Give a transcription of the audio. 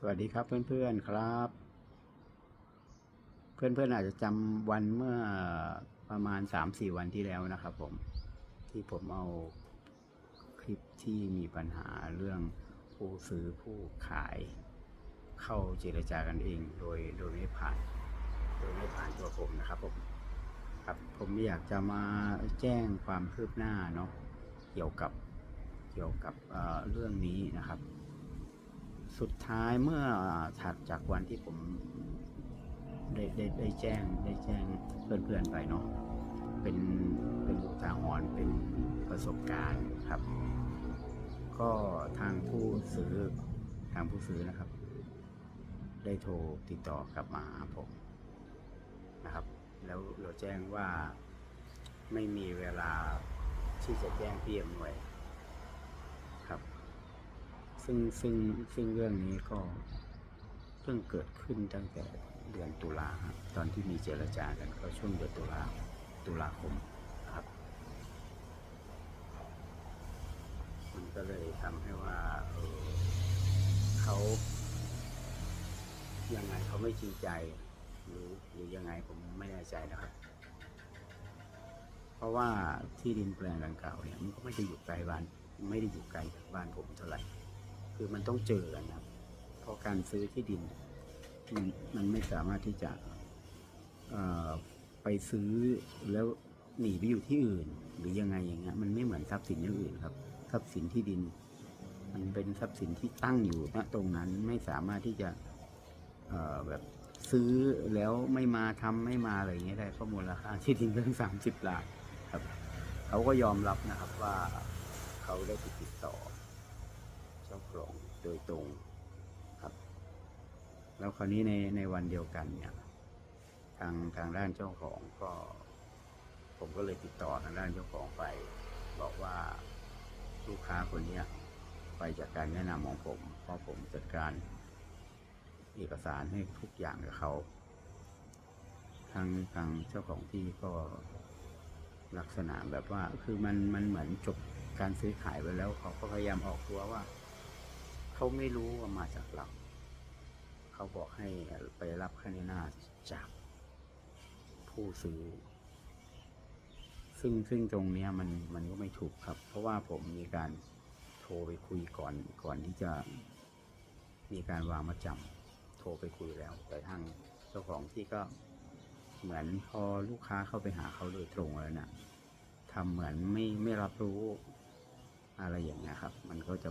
สวัสดีครับเพื่อนๆครับ เพื่อนๆอาจจะจำวันเมื่อประมาณสามสี่วันที่แล้วนะครับผมที่ผมเอาคลิปที่มีปัญหาเรื่องผู้ซื้อผู้ขาย เข้าเจรจากันเอง โดยโดยไม่ผ่าน โดยไม่ผ่านตัวผมนะครับผมครับผมอยากจะมาแจ้งความคืบหน้าเนาะเกี่ยวกับเกี่ยวกับเเรื่องนี้นะครับ สุดท้ายเมื่อถัดจากวันที่ผมได้ได้ได้แจ้งได้แจ้งเพื่อนๆไปเนาะเป็นเป็นอุทาหรณ์เป็นประสบการณ์ครับ ก็ทางผู้ซื้อทางผู้ซื้อนะครับ ได้โทรติดต่อกลับมาหาผมนะครับ แล้วเราแจ้งว่าไม่มีเวลาที่จะแจ้งพี่อำนวย ซึ่งซึ่งซึ่งเรื่องนี้ก็เพิ่งเกิดขึ้นตั้งแต่เดือนตุลาครับตอนที่มีเจรจากันก็ช่วงเดือนตุลาตุลาคมครับ มันก็เลยทำให้ว่าเออเขายังไงเขาไม่จริงใจหรือหรือยังไงผมไม่แน่ใจนะครับ เพราะว่าที่ดินแปลงดังกล่าวเนี่ยมันก็ไม่ได้อยู่ไกลบ้าน ไม่ได้อยู่ไกลจากบ้านผมเท่าไหร่ คือมันต้องเจอกันนะครับเพราะการซื้อที่ดิน มันมันไม่สามารถที่จะไปซื้อแล้วหนีไปอยู่ที่อื่น หรือยังไงอย่างเงี้ยมันไม่เหมือนทรัพย์สินอย่างอื่นครับ ทรัพย์สินที่ดิน มันเป็นทรัพย์สินที่ตั้งอยู่ณตรงนั้นไม่สามารถที่จะแบบซื้อแล้วไม่มาทำไม่มาอะไรอย่างเงี้ยได้เพราะมูลค่าที่ดินเรื่องสามสิบล้านครับ เขาก็ยอมรับนะครับว่าเขาได้ติดต่อ เจ้าของโดยตรงครับ แล้วคราวนี้ในในวันเดียวกันเนี่ยทางทางด้านเจ้าของก็ ผมก็เลยติดต่อทางด้านเจ้าของไป บอกว่าลูกค้าคนเนี้ยไปจากการแนะนำของผมเพราะผมจัดการเอกสารให้ทุกอย่างกับเขาทางทางเจ้าของที่ก็ลักษณะแบบว่า คือมันมันเหมือนจบการซื้อขายไปแล้วเขาก็พยายามออกตัวว่า เขาไม่รู้ว่ามาจากเรา เขาบอกให้ไปรับคดีหน้าจากผู้ซื้อ ซึ่งซึ่งตรงเนี้ยมันมันก็ไม่ถูกครับ เพราะว่าผมมีการโทรไปคุยก่อนก่อนที่จะมีการวางมาจำโทรไปคุยแล้ว แต่ทางเจ้าของที่ก็เหมือนพอลูกค้าเข้าไปหาเขาโดยตรงแล้วนะทำเหมือนไม่ไม่รับรู้อะไรอย่างเงี้ยครับ มันก็จะ